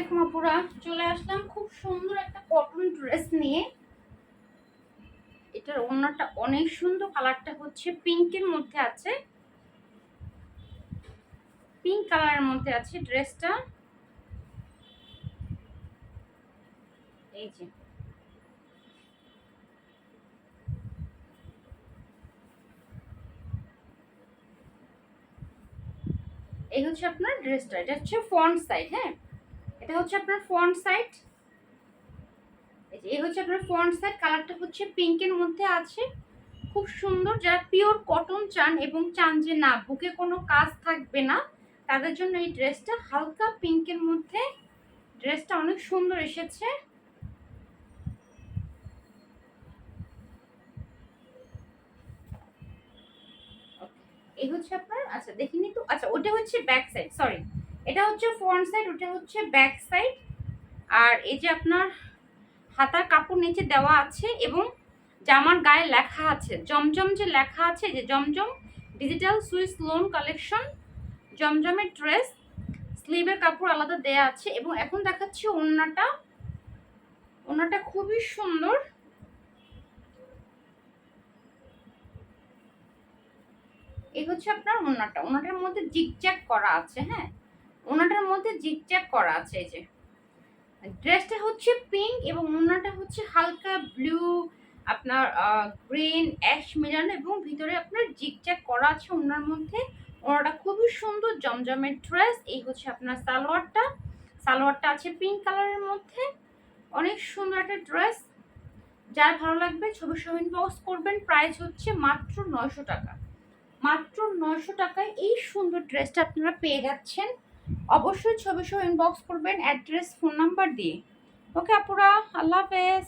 আলাইকুম আপুরা চলে আসলাম। খুব সুন্দর একটা কটন ড্রেস নিয়ে। এটার ওনাটা অনেক সুন্দর কালারটা হচ্ছে পিঙ্কের মধ্যে আছে। পিঙ্ক কালারের মধ্যে আছে ড্রেসটা এই যে। এই হচ্ছে আপনার ড্রেসটা এটা হচ্ছে ফ্রন্ট সাইড হ্যাঁ? এটা হচ্ছে আপনার ফ্রন্ট সাইড। এই হচ্ছে আপনার ফ্রন্ট সাইড, কালারটা হচ্ছে পিঙ্কের মধ্যে আছে। খুব সুন্দর, যারা পিওর কটন চান এবং চান যে না, বুকে কোনো কাজ থাকবে না, তাদের জন্য এই ড্রেসটা হালকা পিঙ্কের মধ্যে, ড্রেসটা অনেক সুন্দর এসেছে। এই হচ্ছে আপনার আচ্ছা দেখিনি তো? আচ্ছা ওটা হচ্ছে ব্যাক সাইড, সরি। এটা হচ্ছে ফ্রন্ট সাইড ওটা হচ্ছে ব্যাক সাইড আর এই যে আপনার হাতার কাপড় নিচে দেওয়া আছে এবং জামার গায়ে লেখা আছে, জমজম যে লেখা আছে, যে Zamzam digital swiss lawn collection জমজমের ড্রেস স্লিভের কাপড় আলাদা দেয়া আছে এবং এখন দেখাচ্ছি ওড়নাটা। ওড়নাটা খুবই সুন্দর। এই হচ্ছে আপনার ওনাটা ওনাটার মধ্যে জিগজ্যাগ করা আছে হ্যাঁ? ওনাটার মধ্যে জিগজ্যাগ করা আছে এই যে। ড্রেসটা হচ্ছে পিঙ্ক এবং ওনাটা হচ্ছে হালকা ব্লু আপনার গ্রিন অ্যাশ মেলানো এবং ভিতরে আপনার জিগজ্যাগ করা আছে ওনার মধ্যে। ওনাটা খুবই সুন্দর জমজমের ড্রেস এই হচ্ছে আপনার সালোয়ারটা। সালোয়ারটা আছে পিঙ্ক কালারের মধ্যে। অনেক সুন্দর একটা ড্রেস যার ভালো লাগবে ছবি সহ ইনবক্স করবেন প্রাইস হচ্ছে মাত্র নয়শো টাকা। মাত্র নয়শো টাকায় এই সুন্দর ড্রেসটা আপনারা পেয়ে যাচ্ছেন। অবশ্যই ছবি সহ ইনবক্স করবেন অ্যাড্রেস ফোন নাম্বার দিয়ে। ওকে আপুরা আল্লাহ হাফেজ।